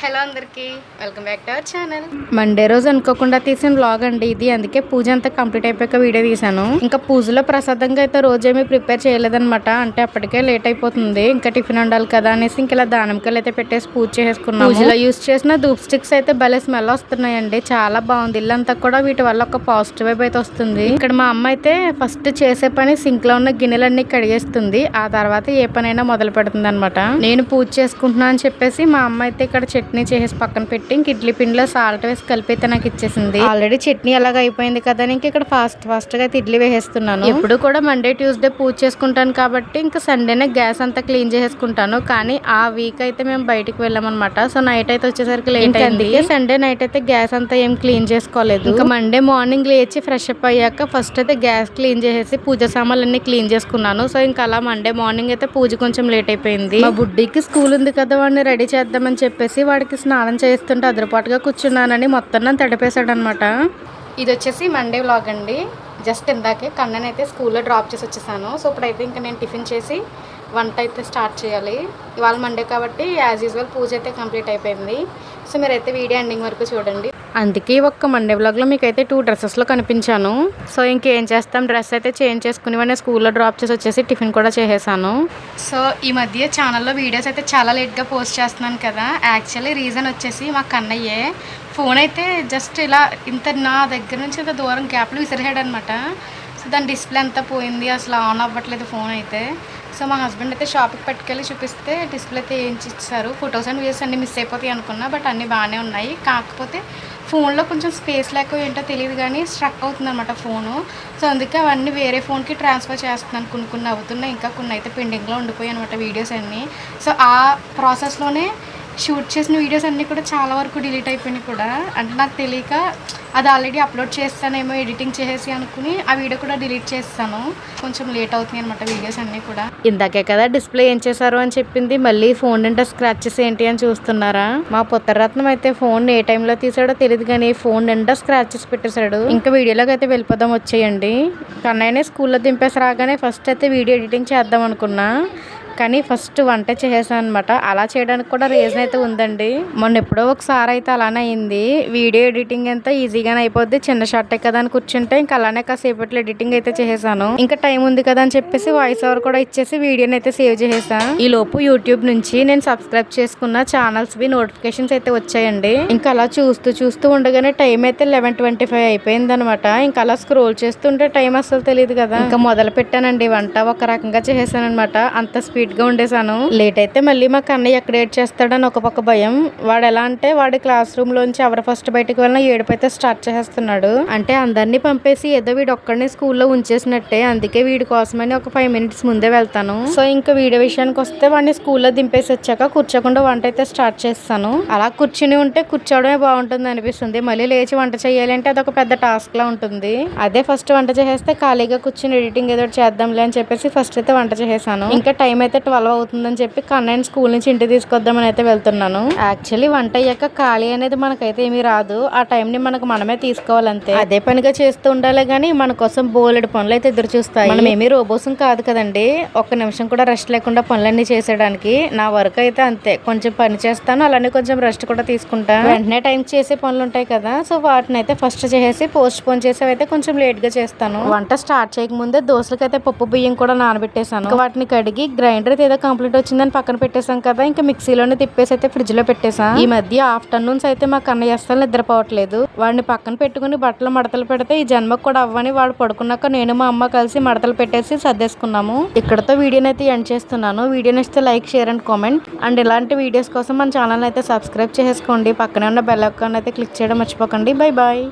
Hello అందరికీ welcome back to our channel. Monday రోజు అనుకోకుండా తీసిన వ్లాగ్ అండి ఇది. అందుకే పూజ అంతా కంప్లీట్ అయిపోయాక వీడియో తీసాను ఇంకా పూజలో ప్రసాదంగా అయితే రోజేమీ ప్రిపేర్ చేయలేదన్నమాట. అంటే అప్పటికే లేట్ అయిపోతుంది. ఇంకా టిఫిన్ ఉండాలి కదా అనేసి ఇంక ఇలా దానంకాయలు అయితే పెట్టేసి పూజ చేసుకున్నాం పూజలో యూస్ చేసిన ధూప్ స్టిక్స్ అయితే భలే స్మెల్ వస్తున్నాయండి. చాలా బాగుంది. ఇల్లంతా కూడా వీటి వల్ల ఒక పాజిటివ్ వైబ్ అయితే వస్తుంది. ఇక్కడ మా అమ్మ అయితే ఫస్ట్ చేసే పని సింక్లో ఉన్న గిన్నెలన్నీ కడిగేస్తుంది. ఆ తర్వాత ఏ పనైనా మొదలు పెడుతుంది అనమాట నేను పూజ చేసుకుంటున్నా అని చెప్పేసి మా అమ్మ అయితే ఇక్కడ చట్నీ చేసేసి పక్కన పెట్టి ఇంక ఇడ్లీ పిండిలో సాల్ట్ వేసి కలిపి అయితే నాకు ఇచ్చేసింది. ఆల్రెడీ చట్నీ అలాగ అయిపోయింది కదా ఇంక ఇక్కడ ఫాస్ట్ ఫాస్ట్గా అయితే ఇడ్లీ వేసేస్తున్నాను. ఎప్పుడు కూడా మండే ట్యూస్డే పూజ చేసుకుంటాను కాబట్టి ఇంకా సండేనే గ్యాస్ అంతా క్లీన్ చేసేసుకుంటాను. కానీ ఆ వీక్ అయితే మేము బయటికి వెళ్ళామన్నమాట. సో నైట్ అయితే వచ్చేసరికి లేట్ అయింది. సండే నైట్ అయితే గ్యాస్ అంతా ఏం క్లీన్ చేసుకోలేదు. ఇంకా మండే మార్నింగ్ లేచి ఫ్రెష్ అప్ అయ్యాక ఫస్ట్ అయితే గ్యాస్ క్లీన్ చేసేసి పూజ సామాన్లు అన్ని క్లీన్ చేసుకున్నాను. సో ఇంకా అలా మండే మార్నింగ్ అయితే పూజ కొంచెం లేట్ అయిపోయింది. మా బుడ్డికి స్కూల్ ఉంది కదా వాడిని రెడీ చేద్దామని చెప్పేసి వాడికి స్నానం చేస్తుంటే అదరపాటుగా కూర్చున్నానని మొత్తం నన్ను తడిపేశాడు అనమాట ఇది వచ్చేసి మండే వ్లాగ్ అండి. జస్ట్ ఇందాకే కన్నన్ అయితే స్కూల్లో డ్రాప్ చేసి వచ్చేసాను. సో ఇప్పుడైతే ఇంకా నేను టిఫిన్ చేసి వంట అయితే స్టార్ట్ చేయాలి. ఇవాళ మండే కాబట్టి యాజ్ యూజువల్ పూజ అయితే కంప్లీట్ అయిపోయింది. సో మీరైతే వీడియో ఎండింగ్ వరకు చూడండి. అందుకే ఒక్క మండే బ్లాగ్లో మీకు అయితే టూ డ్రెస్సెస్లో కనిపించాను. సో ఇంకేం చేస్తాం? డ్రెస్ అయితే చేంజ్ చేసుకుని వాడిని స్కూల్లో డ్రాప్ చేసి వచ్చేసి టిఫిన్ కూడా చేసేసాను. సో ఈ మధ్య ఛానల్లో వీడియోస్ అయితే చాలా లేట్గా పోస్ట్ చేస్తున్నాను కదా. యాక్చువల్లీ రీజన్ వచ్చేసి మా కన్నయ్యే ఫోన్ అయితే జస్ట్ ఇలా ఇంత నా దగ్గర నుంచి ఇంత దూరం గ్యాప్లో విసిరేసాడు అనమాట సో దాని డిస్ప్లే అంతా పోయింది. అసలు ఆన్ అవ్వట్లేదు ఫోన్ అయితే. సో మా హస్బెండ్ అయితే షాప్కి పట్టుకెళ్ళి చూపిస్తే డిస్ప్లే అయితే వేయించి ఇచ్చారు? ఫొటోస్ అండ్ వీడియోస్ అన్నీ మిస్ అయిపోతాయి అనుకున్నా బట్ అన్నీ బాగానే ఉన్నాయి. కాకపోతే ఫోన్లో కొంచెం స్పేస్ లేక ఏంటో తెలియదు కానీ స్ట్రక్ అవుతుంది అనమాట ఫోను. సో అందుకే అవన్నీ వేరే ఫోన్కి ట్రాన్స్ఫర్ చేస్తున్నాను. కొన్ని కొన్ని అవుతున్నాయి ఇంకా కొన్ని అయితే పెండింగ్లో ఉండిపోయాయి అనమాట వీడియోస్ అన్నీ. సో ఆ ప్రాసెస్లోనే షూట్ చేసిన వీడియోస్ అన్నీ కూడా చాలా వరకు డిలీట్ అయిపోయినాయి కూడా. అంటే నాకు తెలియక అది ఆల్రెడీ అప్లోడ్ చేస్తానేమో ఎడిటింగ్ చేసేసి అనుకుని ఆ వీడియో కూడా డిలీట్ చేస్తాను. కొంచెం లేట్ అవుతుంది అనమాట వీడియోస్ అన్నీ కూడా. ఇందాకే కదా డిస్ప్లే ఏం చేశారు అని చెప్పింది మళ్ళీ ఫోన్ నిండా స్క్రాచెస్ ఏంటి అని చూస్తున్నారా? మా పుత్తరత్నం అయితే ఫోన్ ఏ టైంలో తీసాడో తెలియదు కానీ ఫోన్ నిండా స్క్రాచెస్ పెట్టేశాడు. ఇంకా వీడియోలోకి అయితే వెళ్ళిపోదాం వచ్చేయండి. కన్నయ్యనే స్కూల్లో దింపేసి రాగానే ఫస్ట్ అయితే వీడియో ఎడిటింగ్ చేద్దాం అనుకున్నా. కానీ ఫస్ట్ వంట చేసాను అనమాట అలా చేయడానికి కూడా రీజన్ అయితే ఉందండి. మొన్న ఎప్పుడో ఒకసారి అయితే అలానే అయింది. వీడియో ఎడిటింగ్ అంతా ఈజీగానే అయిపోద్ది. చిన్న షార్టే కదా అని కూర్చుంటే ఇంకా అలానే కాసేపట్లో ఎడిటింగ్ అయితే చేసేసాను. ఇంకా టైం ఉంది కదా అని చెప్పేసి వాయిస్ ఓవర్ కూడా ఇచ్చేసి వీడియోని అయితే సేవ్ చేసేసాను ఈ లోపు యూట్యూబ్ నుంచి నేను సబ్స్క్రైబ్ చేసుకున్న ఛానల్స్ వి నోటిఫికేషన్స్ అయితే వచ్చాయండి. ఇంకా అలా చూస్తూ చూస్తూ ఉండగానే టైం అయితే లెవెన్ ట్వంటీ ఫైవ్ అయిపోయింది అనమాట ఇంకా అలా స్క్రోల్ చేస్తుంటే టైం అసలు తెలియదు కదా. ఇంకా మొదలు పెట్టానండి వంట. ఒక రకంగా చేసేసాను అనమాట అంత స్పీడ్ గా ఉండేసాను లేట్ అయితే మళ్ళీ మా కన్నయ్య ఎక్కడ ఏడ్ చేస్తాడని ఒక పక్క భయం. వాడు ఎలా అంటే వాడి క్లాస్ రూమ్ లోంచి ఎవరు ఫస్ట్ బయటకు వెళ్ళినా ఏడుపు అయితే స్టార్ట్ చేసేస్తున్నాడు. అంటే అందరినీ పంపేసి ఏదో వీడు ఒక్కడిని స్కూల్లో ఉంచేసినట్టే అందుకే వీడి కోసమని ఒక ఫైవ్ మినిట్స్ ముందే వెళ్తాను. సో ఇంకా వీడియో విషయానికి వస్తే వాడిని స్కూల్లో దింపేసి వచ్చాక కూర్చోకుండా వంట అయితే స్టార్ట్ చేస్తాను. అలా కూర్చుని ఉంటే కూర్చోవడమే బాగుంటుంది అనిపిస్తుంది. మళ్ళీ లేచి వంట చేయాలి అంటే అదొక పెద్ద టాస్క్ లా ఉంటుంది. అదే ఫస్ట్ వంట చేసేస్తే ఖాళీగా కూర్చుని ఎడిటింగ్ ఏదో చేద్దాంలే అని చెప్పేసి ఫస్ట్ అయితే వంట చేసేసాను. ఇంకా టైం అయితే ట్వెల్వ్ అవుతుందని చెప్పి కన్నయ్య స్కూల్ నుంచి ఇంటికి తీసుకొద్దామని అయితే వెళ్తున్నాను. యాక్చువల్లీ వంట అయ్యాక ఖాళీ అనేది మనకైతే ఏమీ రాదు. ఆ టైంని మనకు మనమే తీసుకోవాలంతే. అదే పనిగా చేస్తూ ఉండాలి కానీ మన కోసం బోలెడు పనులు అయితే ఎదురు చూస్తాయి. మనం ఏమీ రోబోసం కాదు కదండి. ఒక్క నిమిషం కూడా రెస్ట్ లేకుండా పనులన్నీ చేసేయడానికి నా వర్క్ అయితే అంతే. కొంచెం పని చేస్తాను అలానే కొంచెం రెస్ట్ కూడా తీసుకుంటాను వెంటనే టైం చేసే పనులు ఉంటాయి కదా. సో వాటిని అయితే ఫస్ట్ చేసేసి పోస్ట్ పోన్ చేసేవి అయితే కొంచెం లేట్గా చేస్తాను. వంట స్టార్ట్ చేయకముందే దోశలకైతే పప్పు బియ్యం కూడా నానబెట్టేశాను. వాటిని కడిగి గ్రైండర్ ఏదో కంప్లీట్ వచ్చిందని పక్కన పెట్టేశాం కదా ఇంకా మిక్సీలోనే తిప్పేసి అయితే ఫ్రిడ్జ్లో పెట్టేశాం. ఈ మధ్య ఆఫ్టర్నూన్స్ అయితే మా కన్నయ్య అస్సలు నిద్రపోవట్లేదు. వాడిని పక్కన పెట్టుకుని బట్టలు మడతలు పెడితే ఈ జన్మకు కూడా అవ్వని వాడు పడుకున్నాక నేను మా అమ్మ కలిసి మడతలు పెట్టేసి సర్దేసుకున్నాము. ఇక్కడతో వీడియోని అయితే ఎండ్ చేస్తున్నాను. వీడియో నచ్చితే like share and comment. And ఇలాంటి వీడియోస్ కోసం మన ఛానల్ అయితే సబ్స్క్రైబ్ చేసుకోండి. పక్కనే ఉన్న బెల్ ఐకాన్ అయితే క్లిక్ చేయడం మర్చిపోకండి. Bye bye